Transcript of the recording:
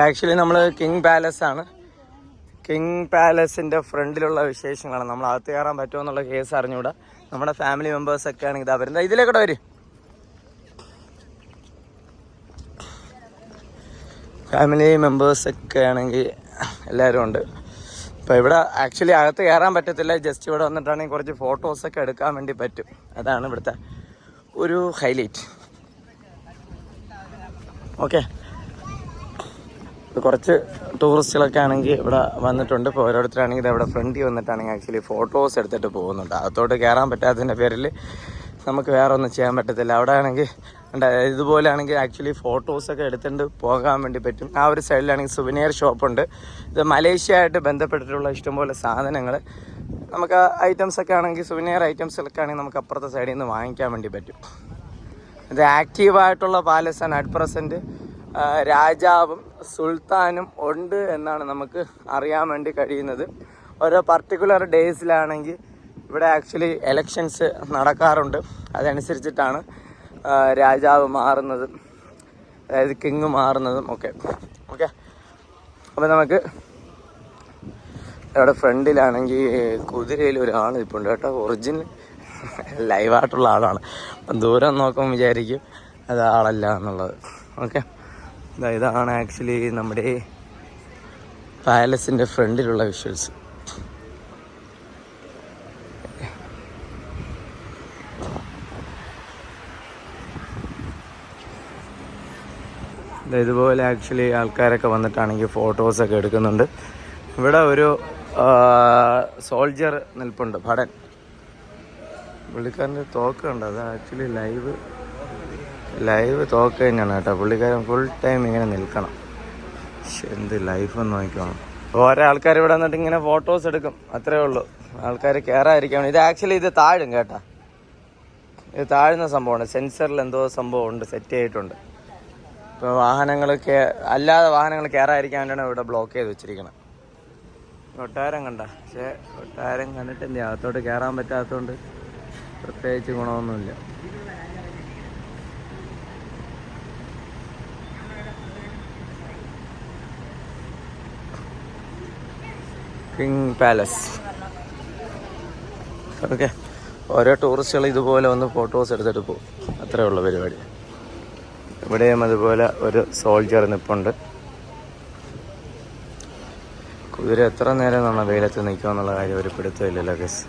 Actually നമ്മൾ king palace ആണ്. King പാലസിന്റെ ഫ്രണ്ടിലുള്ള വിശേഷങ്ങളാണ്. നമ്മൾ അകത്ത് കയറാൻ പറ്റുമോ എന്നുള്ള കേസ് അറിഞ്ഞുകൂടാ. നമ്മുടെ ഫാമിലി മെമ്പേഴ്സ് ഒക്കെ ആണെങ്കിൽ ഇതാ വരുന്നത് ഇതിലേക്കൂടെ വരും. ഫാമിലി മെമ്പേഴ്സ് ഒക്കെ ആണെങ്കിൽ എല്ലാവരും ഉണ്ട്. അപ്പോൾ ഇവിടെ ആക്ച്വലി അകത്ത് കയറാൻ പറ്റത്തില്ല. ജസ്റ്റ് ഇവിടെ വന്നിട്ടാണെങ്കിൽ കുറച്ച് ഫോട്ടോസൊക്കെ എടുക്കാൻ വേണ്ടി പറ്റും. അതാണ് ഇവിടുത്തെ ഒരു ഹൈലൈറ്റ് ഓക്കെ കുറച്ച് ടൂറിസ്റ്റുകളൊക്കെ ആണെങ്കിൽ ഇവിടെ വന്നിട്ടുണ്ട്. ഇപ്പോൾ ഓരോരുത്തരാണെങ്കിൽ ഇവിടെ ഫ്രണ്ടിൽ വന്നിട്ടാണെങ്കിൽ ആക്ച്വലി ഫോട്ടോസ് എടുത്തിട്ട് പോകുന്നുണ്ട്. അകത്തോട്ട് കയറാൻ പറ്റാത്തതിന്റെ പേരിൽ നമുക്ക് വേറെ ഒന്നും ചെയ്യാൻ പറ്റത്തില്ല. അവിടെ ആണെങ്കിൽ ഇതുപോലെ ആണെങ്കിൽ ആക്ച്വലി ഫോട്ടോസൊക്കെ എടുത്തിട്ട് പോകാൻ വേണ്ടി പറ്റും. ആ ഒരു സൈഡിലാണെങ്കിൽ സുവനിയർ ഷോപ്പുണ്ട് ഇത് മലേഷ്യ ആയിട്ട് ബന്ധപ്പെട്ടിട്ടുള്ള ഇഷ്ടംപോലെ സാധനങ്ങൾ നമുക്ക് ഐറ്റംസ് ഒക്കെ ആണെങ്കിൽ സുവനിയർ ഐറ്റംസൊക്കെ ആണെങ്കിൽ നമുക്ക് അപ്പുറത്തെ സൈഡിൽ നിന്ന് വാങ്ങിക്കാൻ വേണ്ടി പറ്റും. ഇത് ആക്റ്റീവായിട്ടുള്ള പാലസ് ആണ് അറ്റ് പ്രസന്റ് രാജാവും സുൽത്താനും ഉണ്ട് എന്നാണ് നമുക്ക് അറിയാൻ വേണ്ടി കഴിയുന്നത്. ഓരോ പർട്ടിക്കുലർ ഡേയ്സിലാണെങ്കിൽ ഇവിടെ ആക്ച്വലി എലക്ഷൻസ് നടക്കാറുണ്ട്. അതനുസരിച്ചിട്ടാണ് രാജാവ് മാറുന്നതും. അതായത് കിങ് മാറുന്നതും ഒക്കെ. ഓക്കെ അപ്പോൾ നമുക്ക് ഇവിടെ ഫ്രണ്ടിലാണെങ്കിൽ കുതിരയിൽ ഒരാൾ ഇപ്പോൾ ഉണ്ട് കേട്ടോ ഒറിജിനൽ ലൈവായിട്ടുള്ള ആളാണ്. അപ്പം ദൂരം നോക്കുമ്പോൾ വിചാരിക്കും അത് ആളല്ല എന്നുള്ളത്. ഓക്കെ ഇതാണ് ആക്ച്വലി നമ്മുടെ പാലസിന്റെ ഫ്രണ്ടിലുള്ള വിഷ്വൽസ്. ഇതുപോലെ ആക്ച്വലി ആൾക്കാരൊക്കെ വന്നിട്ടാണെങ്കിൽ ഫോട്ടോസൊക്കെ എടുക്കുന്നുണ്ട്. ഇവിടെ ഒരു സോൾജർ നിൽപ്പുണ്ട് ഭടൻ. പുള്ളിക്കാരന്റെ തോക്കുണ്ട് അത് ആക്ച്വലി ലൈവ് ലൈവ് തോക്ക് തന്നെയാണ് കേട്ടോ. പുള്ളിക്കാരൻ ഫുൾ ടൈം ഇങ്ങനെ നിൽക്കണം. എന്ത് ലൈഫ് എന്ന് നോക്കിക്കോണം. ഓരോ ആൾക്കാർ ഇവിടെ വന്നിട്ട് ഇങ്ങനെ ഫോട്ടോസ് എടുക്കും. അത്രേ ഉള്ളൂ. ആൾക്കാർ കയറാതിരിക്കണം ഇത് ആക്ച്വലി ഇത് താഴും കേട്ടാ. ഇത് താഴ്ന്ന സംഭവമാണ്. സെൻസറിൽ എന്തോ സംഭവം ഉണ്ട് സെറ്റ് ചെയ്തിട്ടുണ്ട്. ഇപ്പോൾ വാഹനങ്ങൾ അല്ലാതെ വാഹനങ്ങൾ കയറാതിരിക്കാൻ വേണ്ടിയാണ് ഇവിടെ ബ്ലോക്ക് ചെയ്ത് വെച്ചിരിക്കണം. ഒട്ടാരം കണ്ട. പക്ഷേ ഒട്ടാരം കണ്ടിട്ട് എന്ത് അകത്തോട്ട് കയറാൻ പറ്റാത്തതുകൊണ്ട് പ്രത്യേകിച്ച് ഗുണമൊന്നുമില്ല. കിങ് പാലസ് ഓക്കെ ഓരോ ടൂറിസ്റ്റുകൾ ഇതുപോലെ ഒന്ന് ഫോട്ടോസ് എടുത്തിട്ട് പോകും. അത്രേ ഉള്ള പരിപാടി. ഇവിടെയും അതുപോലെ ഒരു സോൾജർ നിപ്പുണ്ട്. കുതിര എത്ര നേരം നമ്മൾ വെയിലത്ത് നിൽക്കുക എന്നുള്ള കാര്യം ഒരു പിടുത്തമില്ലല്ലോ ഗസ്